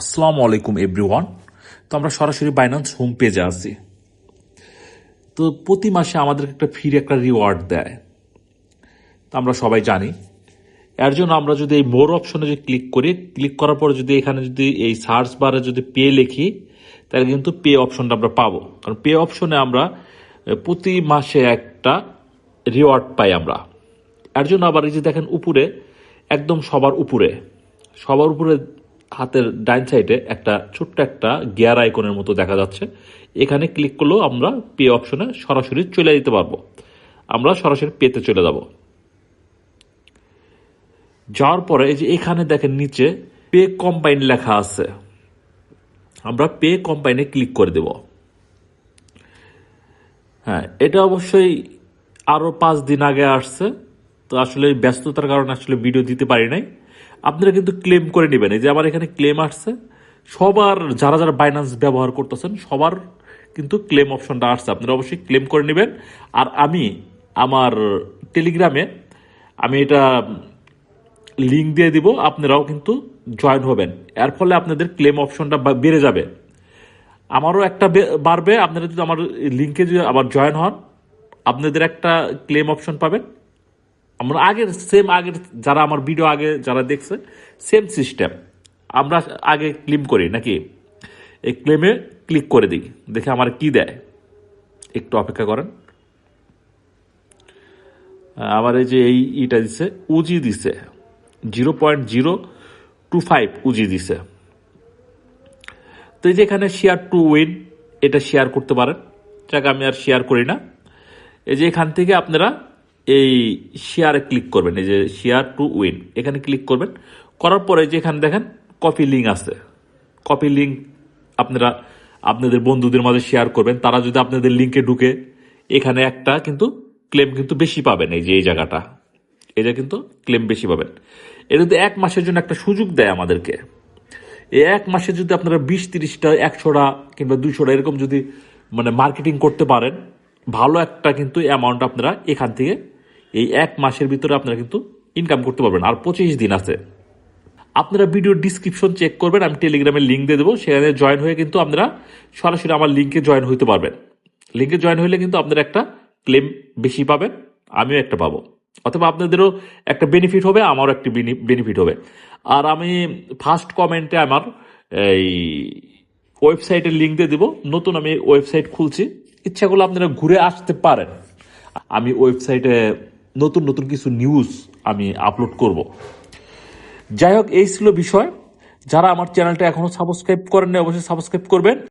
আসসালামু আলাইকুম এভরিওয়ান তো আমরা সরাসরি বাইন্যান্স হোম পেজে আছি। তো প্রতি মাসে আমাদেরকে একটা ফ্রি একটা রিওয়ার্ড দেয়। তা আমরা সবাই জানি। এর জন্য আমরা যদি এই মোর অপশনে যদি ক্লিক করি ক্লিক করার পর যদি এখানে যদি এই সার্চ বারে যদি পে লিখি, তাহলে কিন্তু পে অপশনটা আমরা পাবো। কারণ পে অপশনে আমরা প্রতি মাসে একটা রিওয়ার্ড পাই আমরা। এর জন্য আবার এই যে দেখেন, উপরে, একদম সবার উপরে। সবার উপরে হাতের ডাইন সাইডে একটা ছোট্ট একটা গিয়ার আইকনের মতো দেখা যাচ্ছে। এখানে ক্লিক করলেও আমরা পে অপশনে সরাসরি চলে যেতে পারব। আমরা সরাসরি পেতে চলে যাব। যাওয়ার পরে এই যে এখানে দেখেন নিচে পে কম্বাইন লেখা আছে। আমরা পে কম্বাইনে ক্লিক করে দেব। হ্যাঁ এটা অবশ্যই আরও পাঁচ দিন আগে আসছে। তো আসলে ব্যস্ততার কারণে আসলে ভিডিও দিতে পারি নাই। আপনারা কিন্তু ক্লেম করে নেবেন। এই যে আমার এখানে ক্লেম আসছে, সবার যারা যারা বাইন্যান্স ব্যবহার করতেছেন, সবার কিন্তু ক্লেম অপশনটা আসছে। আপনারা অবশ্যই ক্লেম করে নেবেন। আর আমি আমার টেলিগ্রামে আমি এটা লিঙ্ক দিয়ে দিব, আপনারাও কিন্তু জয়েন হবেন। এর ফলে আপনাদের ক্লেম অপশনটা বেড়ে যাবে। আমারও একটা বাড়বে। আপনারা যদি আমার লিঙ্কে যদি আবার জয়েন হন, আপনাদের একটা ক্লেম অপশন পাবেন। আমরা আগের সেম আগের, যারা আমার ভিডিও আগে যারা দেখছে সেম সিস্টেম আমরা আগে ক্লেম করি নাকি? এই ক্লেমে ক্লিক করে দিই। দেখে আমার কি দেয়। একটু অপেক্ষা করেন। আমার এই যে এই ইটা দিছে উজি দিছে। Zero point zero two five উজি দিছে। তো এই যে এখানে শেয়ার টু উইন এটা শেয়ার করতে পারেন। যাকে, আমি আর শেয়ার করি না। এই যে এখান থেকে আপনারা এই শেয়ারে ক্লিক করবেন, এই যে শেয়ার টু উইন এখানে ক্লিক করবেন। করার পরে যে এখানে দেখেন কপি লিঙ্ক আছে। কপি লিঙ্ক আপনারা, আপনাদের বন্ধুদের মাঝে শেয়ার করবেন। তারা যদি আপনাদের লিঙ্কে ঢুকে, এখানে একটা কিন্তু ক্লেম কিন্তু বেশি পাবেন এই যে, এই জায়গাটা। এটা কিন্তু ক্লেম বেশি পাবেন। এটা কিন্তু এক মাসের জন্য একটা সুযোগ দেয় আমাদেরকে, এই এক মাসে যদি আপনারা বিশ, তিরিশটা, একশোটা কিংবা দুইশোটা এরকম যদি মানে মার্কেটিং করতে পারেন, ভালো একটা কিন্তু অ্যামাউন্ট আপনারা এখান থেকে এই এক মাসের ভিতরে আপনারা কিন্তু ইনকাম করতে পারবেন। আর পঁচিশ দিন আছে। আপনারা ভিডিও ডিসক্রিপশন চেক করবেন, আমি টেলিগ্রামের লিঙ্ক দিয়ে দেবো। সেখানে জয়েন হয়ে কিন্তু আপনারা সরাসরি আমার লিঙ্কে জয়েন হইতে পারবেন। লিঙ্কে জয়েন হইলে কিন্তু আপনারা একটা ক্লেম বেশি পাবেন, আমিও একটা পাবো। অথবা আপনাদেরও একটা বেনিফিট হবে, আমারও একটা বেনিফিট হবে। আর আমি ফার্স্ট কমেন্টে আমার এই ওয়েবসাইটের লিঙ্ক দিয়ে দেবো। নতুন আমি ওয়েবসাইট খুলছি। ইচ্ছা করলে আপনারা ঘুরে আসতে পারেন। আমি ওয়েবসাইটে নতুন নতুন কিছু নিউজ আমি আপলোড করব। যাই হোক, এই ছিল বিষয়। যারা আমার চ্যানেলটা এখনও সাবস্ক্রাইব করেন অবশ্যই সাবস্ক্রাইব করবেন।